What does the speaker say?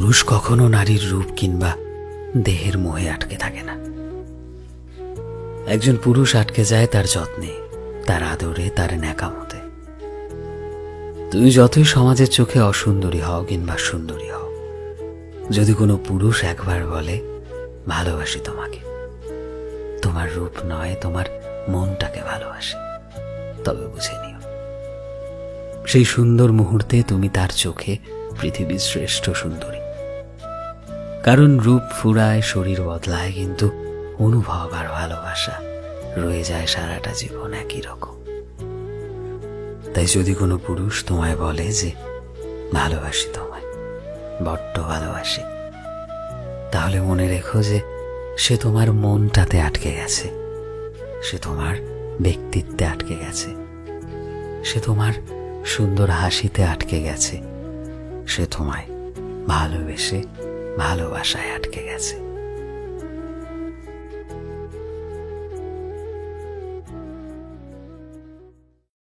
পুরুষ কখনো নারীর রূপ কিংবা দেহের মোহে আটকে থাকে না। একজন পুরুষ আটকে যায় তার যত্নে, তার আদরে, তার ন্যাকামতে। তুমি যতই সমাজের চোখে অসুন্দরী হও কিংবা সুন্দরী হও, যদি কোনো পুরুষ একবার বলে, ভালোবাসি তোমাকে। তোমার রূপ নয়, তোমার মনটাকে ভালোবাসে, তবে বুঝে নিও। সেই সুন্দর মুহূর্তে তুমি তার চোখে পৃথিবীর শ্রেষ্ঠ সুন্দরী। কারণ রূপ ফুরায়, শরীর বদলায়, কিন্তু অনুভব আর ভালোবাসা রয়ে যায় সারাটা জীবন একই রকম। তাই যদি কোনো পুরুষ তোমায় বলে যে, ভালোবাসি তোমায়, বড্ড ভালোবাসি, তাহলে মনে রেখো যে, সে তোমার মনটাতে আটকে গেছে, সে তোমার ব্যক্তিত্বে আটকে গেছে, সে তোমার সুন্দর হাসিতে আটকে গেছে, সে তোমায় ভালোবেসে ভালোবাসায় আটকে গেছে।